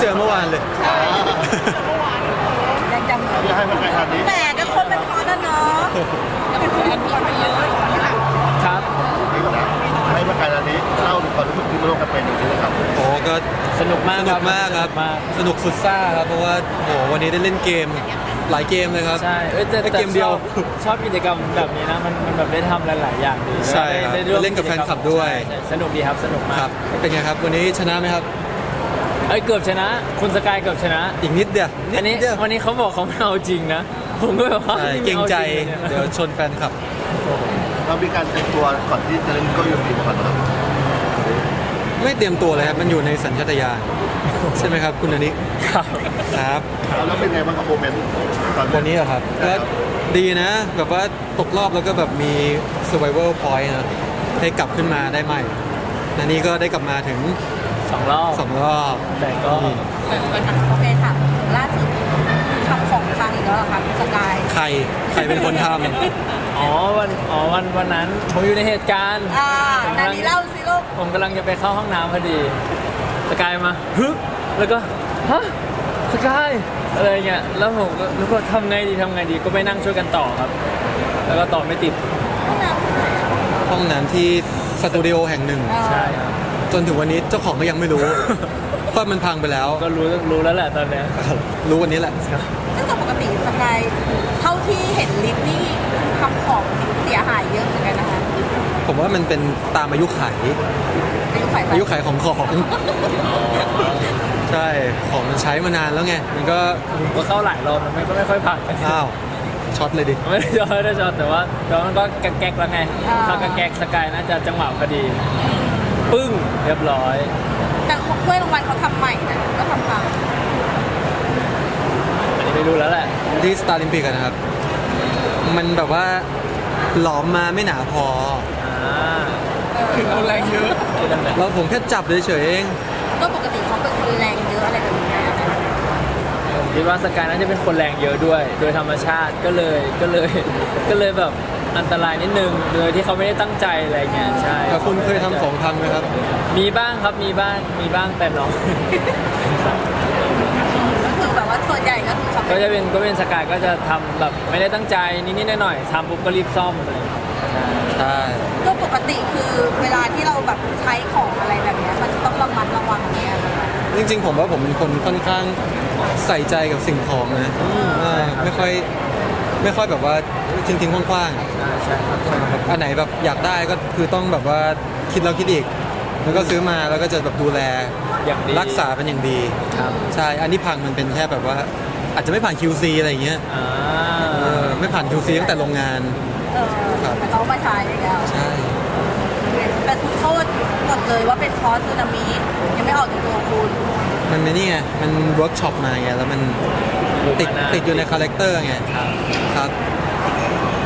เจอเมื่อวานเลย ยังจำที่ให้มันไปทางนี้แต่ก็คนเป็นคอร์สนะเนาะก็เป็นคนมีคนเยอะครับ นี่ก็นะให้มันไปทางนี้เล่าถึงความรู้สึกที่มาร่วมกันเป็นอย่างนี้นะครับโอ้ก็สนุกมากสคนุรักมากครับสนุมากสนุกสุดซ่าครับ เพราะว่าโหวันนี้ได้เล่นเกมหลายเกมเลยครับใช่เอ้ยแต่ได้แต่เกมเดียว ชอบชอบกิจกรรมแบบนี้นะมันมันแบบได้ทำหลาย ๆ อย่างดีใช่ครับได้ได้ร่วมเล่นกับแฟนคลับด้วย ใช่ใช่สนุกดีครับสนุกมาครัก บ เป็นไงครับ วันนี้ชนะไหมครับ เอ้ยเกือบชนะ คุณสกายเกือบชนะ อีกนิดเดียวอันนี้ดเดียววันนี้เขาบอกเขาไม่เอาจริงนะ ผมก็แบบว่าใช่นี่เกรงใจอาริงเดี๋ยวชนแฟนคลับ เรามีการเตรียมตัวก่อนที่จะเล่นก็ยังดีก่อนนะครับไม่เตรียมตัวเลยครับ มันอยู่ในสัญชาตญาณใช่ไหมครับ คุณอนิกครับ ครับ แล้วเป็นไงบ้างครับโมเมนต์ตอนวันนี้เหรอครับ ก็ดีนะ แบบว่าตกรอบแล้วก็แบบมี survival point นะ ให้กลับขึ้นมาได้ใหม่นันนี้ก็ได้กลับมาถึง สองรอบสองรอบ แต่ก็นี่โอเคค่ะ ล่าสุดทำของพังอีกแล้วเหรอคะสกาย ใครใครเป็นคนทอ๋อวันอ๋อวันวันนั้นผมอยู่ในเหตุการณ์ อ่านานี้เล่าสิลูกผมกำลังจะไปเข้าห้องน้ำพอดีสกายมาฮึบแล้วก็ฮะสกายอะไรเงี้ยแล้วผมก็แล้วก็ทำไงดีทำไงดีก็ไปนั่งช่วยกันต่อครับ แล้วก็ต่อไม่ติดห้องน้ำที่ไหนำห้องน้ำที่สตูดิโอแห่งหนึ่ง ใช่ครับจ นถึงวันนี้เจ้าของก็ยังไม่รู้ว่ามันพังไปแล้ว ก็รู้รู้แล้วแหละตอนเนี้ยรู้วันนี้แหละ ซึ่งปกติสกายเท่าที่เห็นลิฟต์นี่ทำของเสียหายเยอะเหมือนกันนะคะผมว่ามันเป็นตามอายุไขอายุไขอายุไขของของ ใช่ของมันใช้มานานแล้วไง มันก็ผมก็เข้าหลายรอบแล้วไม่ก็ไม่ค่อยผ่านอ้าวช็อตเลยดิไม่ได้ชอบไม่ได้ชอบแต่ว่าแต่ว่ามันก็แก๊กๆแล้วไงถ้ากแก๊กสกายน่าจะจังหวะพอดี ปึ้งเรียบร้อย แต่ของถ้วยรางวัลเขาทำใหม่นะก็ทำพังอันนี้ไม่รู้แล้วแหละ ที่สตาร์ลิมปิกนะครับ มันแบบว่าหลอมมาไม่หนาพอ อ่าเอาแรงเยอะที่นั่นแหละแล้วผมแค่จับเฉยๆเอง ก็ปกติเขาเป็นคนแรงเยอะอะไรแบบนี้นะผมคิดว่าสกายน่าจะเป็นคนแรงเยอะด้วย โดยธรรมชาติก็เลยก็เลย ก็เลยแบบ อันตรายนิดนึงโดยที่เขาไม่ได้ตั้งใจอะไรเงี้ยใช่แต่คุณเคยทำของพังไหมครับ มีบ้างครับมีบ้างมีบ้างแต่น้อง ก็คือแบบว่าส่วนใหญ่ก็คือเขาก็จะเป็นก็เป็นสกายก็จะทำแบบไม่ได้ตั้งใจนิดๆหน่อยๆทำปุ๊บก็รีบซ่อมเลยใช่ ก็ปกติคือเวลาที่เราแบบใช้ของอะไรแบบเนี้ยมันต้องระมัดระวังเนี่ยนะคะจริงๆ ผมว่าผมเป็นคนค่อนข้างใส่ใจกับสิ่งของนะเออไม่ค่อย ไม่ค่อยแบบว่าทิ้งๆคว้างๆใช่ใช่ครับครับอันไหนแบบอยากได้ก็คือต้องแบบว่าคิดแล้วคิดอีก แล้วก็ซื้อมาแล้วก็จะแบบดูแลอย่างดีรักษาเป็นอย่างดี ครับใช่ อันนี้พังมันเป็นแค่แบบว่า อาจจะไม่ผ่าน QC อะไรอย่างเงี้ยอ่าเออไม่ผ่าน QC ตั้งแต่โรงงาน เออครับ แต่เขามาใช้อีกแล้วใช่แต่ทุกโทษหมดเลยว่าเป็นคอร์สสึนามิยังไม่ออกจากตัวคุณ มันไม่นี่ไงมันเวิร์กช็อปมาไงแล้วมันติดติดอยู่ในคาแรคเตอร์ไงครับครับ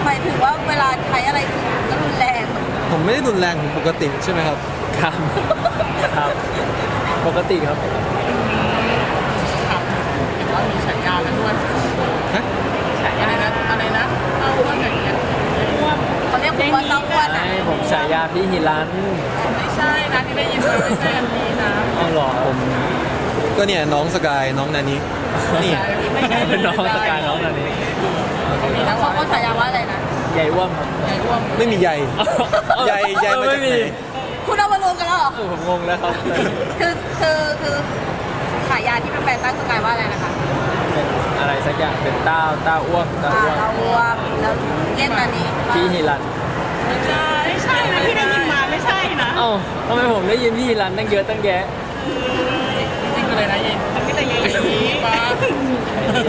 หมายถึงว่าเวลาใช้อะไรคือก็รุนแรงผมไม่ได้รุนแรงปกติใช่ไหมครับครับครับ ปกติครับว่ามีฉายากันด้วยฮะฉายาอะไรนะอะไรนะเต้าอ้วนอย่างเงี้ยอ้วนเขาเรียกคุณว่าเต้าอ้วนอะใช่ผมฉายาพี่ฮิรันไม่ใช่นะที่ได้ยินมาไม่ใช่อันนี้นะเอาหรอผม ก็เนี่ยน้องสกายน้องนานี้นี่ไม่ใช่เป็นน้องสกายน้องอันนี้มีทั้งเขาเขาฉายาว่าอะไรนะใหญ่อ้วมครับใหญ่อ้วนไม่มีใยใยใยมาจากไหนไม่มีคุณเอามารวมกันแล้วเหรอผมงงแล้วครับคือคือคือฉายาที่เป็นแฟนตั้งสกายว่าอะไรนะคะเป็นอะไรสักอย่างเป็นต้าต้าอ้วมต้าอ่าอ้วมเราอ้วมแล้วเรียกอันนี้ว่าพี่ฮิรันไม่ใช่ไม่ใช่นะที่ได้ยินมาไม่ใช่นะเอ้าทำไมผมได้ยินพี่ฮิรันตั้งเยอะตั้งแยะ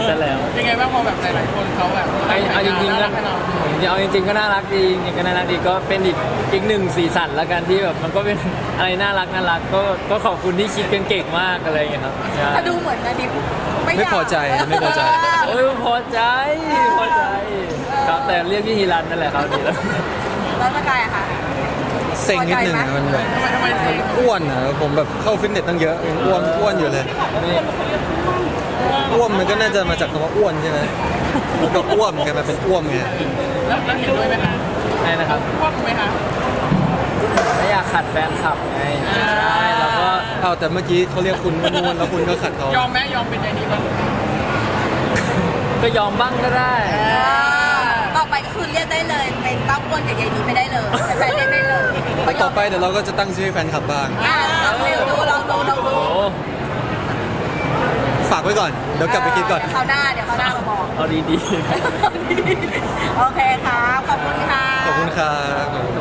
ซะแล้ว ยังไงบ้างพอแบบหลายๆคนเขาแบบไอ้เอาจริงๆก็น่าให้เราผมเอาจริงๆก็น่ารักดีจริงๆก็น่ารักดีก็เป็นอีกอีกหนึ่งสีสันละกันที่แบบมันก็เป็นอะไรน่ารักน่ารักก็ก็ขอบคุณที่คิดกันเก่งมากอะไรอย่างเงี้ยครับใช่ถ้าดูเหมือนนะดิไม่พอใจไม่พอใจ โอ้ยพอใจพอใจครับแต่เรียกพี่ฮิรันนั่นแหละครับดีแล้ว แล้วสกายอะค่ะ เซ็งนิดนึงอะมันแบบทำไมทำไมเซ็งอ้วนอะผมแบบเข้าฟิตเนสตั้งเยอะยังอ้วนอ้วนอยู่เลยนี่อ้วนมันก็น่าจะมาจากคำว่าอ้วนใช่ไหมมันก็อ้วนกันมาเป็นอ้วมไงแล้วแล้วเห็นด้วยไหมคะไงนะครับอ้วนไหมคะไม่อยากขัดแฟนคลับไงใช่แล้วก็อ้าวแต่เมื่อกี้เขาเรียกคุณว่านูนแล้วคุณก็ขัดเขายอมไหมยอมเป็นอย่างนี้บ้างก็ยอมบ้างก็ได้เออต่อไปก็คือเรียกได้เลย เป็นเต้าก้นกับยายนี้ไม่ได้เลยแต่แฟนเรียกได้เลยแล้ว ต่อไปเดี๋ยวเราก็จะตั้งชื่อให้แฟนคลับบ้าง อะลองดูลองดูลองดูโอ้ฝากไว้ก่อน เดี๋ยวกลับไปคิดก่อนเดี๋ยวเขาวหน้าเดี๋ยวเขาวหน้ามาบอก เอาดีๆ โอเคครับ ขอบคุณค่ะ ขอบคุณครับ